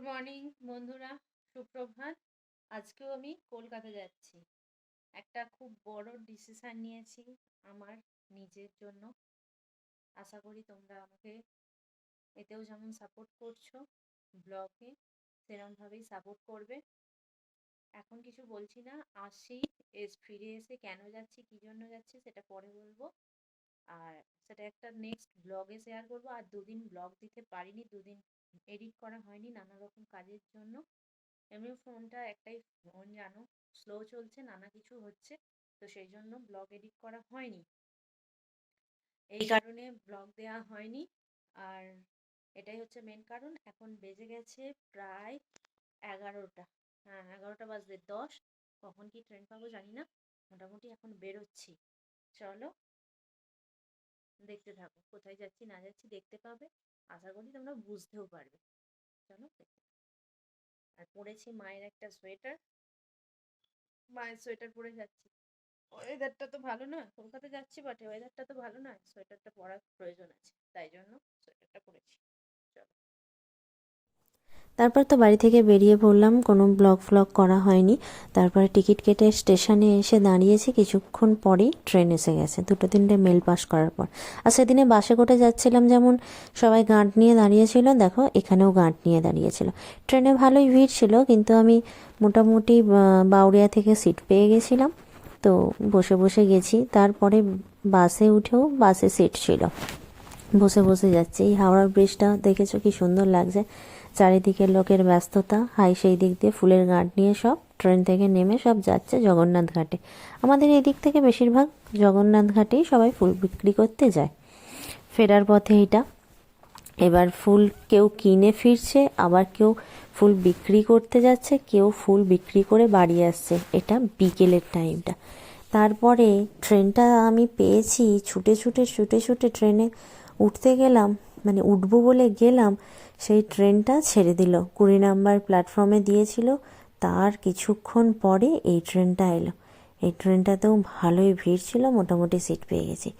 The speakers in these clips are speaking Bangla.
গুড মর্নিং বন্ধুরা। সুপ্রভাত। আজকেও আমি কলকাতা যাচ্ছি। একটা খুব বড় ডিসিশান নিয়েছি আমার নিজের জন্য। আশা করি তোমরা আমাকে এতেও যেমন সাপোর্ট করছ ব্লগে সেরমভাবেই সাপোর্ট করবে। এখন কিছু বলছি না, আসি, এস, ফিরে এসে কেন যাচ্ছি, কী জন্য যাচ্ছি সেটা পরে বলব। আর সেটা একটা নেক্সট ব্লগে শেয়ার করব। আর দুদিন ব্লগ দিতে পারিনি দুদিন এডিট করা হয়নি নানা রকম কাজের জন্য। এমনি ফোনটা একটাই ফোন জানো স্লো চলছে নানা কিছু হচ্ছে তো সেই জন্য ব্লগ এডিট করা হয়নি। এই কারণে ব্লগ দেওয়া হয়নি। আর এটাই হচ্ছে মেন কারণ এখন বেজে গেছে প্রায় এগারোটা। হ্যাঁ এগারোটা বাজতে দশ। কখন কি ট্রেন পাবো জানি না। মোটামুটি এখন বেরোচ্ছি। চলো দেখতে থাকো। কোথায় যাচ্ছি, না যাচ্ছি দেখতে পাবে। আশা করি তোমরা বুঝতেও পারবে। চলো আর পরেছি মায়ের একটা সোয়েটার। মায়ের সোয়েটার পরে যাচ্ছি। ওয়েদারটা তো ভালো না। কলকাতা যাচ্ছি বটে ওয়েদারটা তো ভালো না। সোয়েটারটা পরার প্রয়োজন আছে। তাই জন্য সোয়েটারটা তারপর তো বাড়ি থেকে বেরিয়ে পড়লাম, কোনো ব্লগ ফ্লগ করা হয়নি। তারপরে টিকিট কেটে স্টেশনে এসে দাঁড়িয়েছি, কিছুক্ষণ পরেই ট্রেন এসে গেছে, দুটো তিনটে মেল পাস করার পর। আর সেদিনে বাসে করে যাচ্ছিলাম, যেমন সবাই গাঁট নিয়ে দাঁড়িয়েছিল, দেখো এখানেও গাঁট নিয়ে দাঁড়িয়েছিল। ট্রেনে ভালোই ভিড় ছিল, কিন্তু আমি মোটামুটি বাউরিয়া থেকে সিট পেয়ে গেছিলাম। তো বসে বসে গেছি, তারপরে বাসে উঠেও বাসে সিট ছিল। বসে বসে যাচ্ছে, এই হাওড়া ব্রিজটা দেখেছ কি সুন্দর লাগছে। চারিদিকে লোকের ব্যস্ততা, হাই সেই দিক দিয়ে ফুলের গাঁট নিয়ে সব, ট্রেন থেকে নেমে সব যাচ্ছে জগন্নাথ ঘাটে। আমাদের এই দিক থেকে বেশিরভাগ জগন্নাথ ঘাটেই সবাই ফুল বিক্রি করতে যায়। ফেরার পথে এটা এবার ফুল কেউ কিনে ফিরছে, আবার কেউ ফুল বিক্রি করতে যাচ্ছে, কেউ ফুল বিক্রি করে বাড়ি আসছে। এটা বিকেলের টাইমটা। তারপরে ট্রেনটা আমি পেয়েছি, ছুটে ছুটে ছুটে ছুটে ট্রেনে উঠতে গেলাম মানে উঠবো বলে গেলাম সেই ট্রেনটা ছেড়ে দিল। কুড়ি নাম্বার প্ল্যাটফর্মে দিয়েছিল। তার কিছুক্ষণ পরে এই ট্রেনটা এলো। এই ট্রেনটাতেও ভালোই ভিড় ছিল, মোটামুটি সিট পেয়ে গেছি।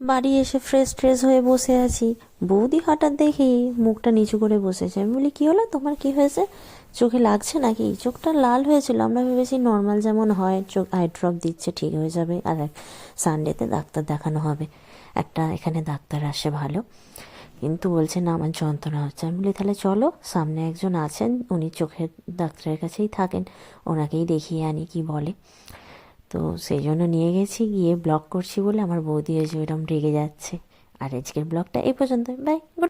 বাড়ি এসে ফ্রেশ ট্রেশ হয়ে বসে আছি। বৌদি হঠাৎ দেখি মুখটা নিচু করে বসেছে। আমি বলি, কী হলো? তোমার কি হয়েছে? চোখে লাগছে নাকি? চোখটা লাল হয়েছিল। আমরা ভেবেছি নর্মাল যেমন হয়, চোখ আই ড্রপ দিচ্ছে, ঠিক হয়ে যাবে। আর এক সানডেতে ডাক্তার দেখানো হবে। একটা এখানে ডাক্তার আসে ভালো। কিন্তু বলছে না আমার যন্ত্রণা হচ্ছে। আমি বলি, তাহলে চলো, সামনে একজন আছেন, উনি চোখের ডাক্তারের কাছেই থাকেন, ওনাকেই দেখিয়ে আনি, কি বলে? তো সেই জন্য নিয়ে গেছি, গিয়ে ব্লগ করছি বলে আমার বৌদি এসে ওইরকম রেগে যাচ্ছে। আর আজকের ব্লগটা এই পর্যন্ত বাই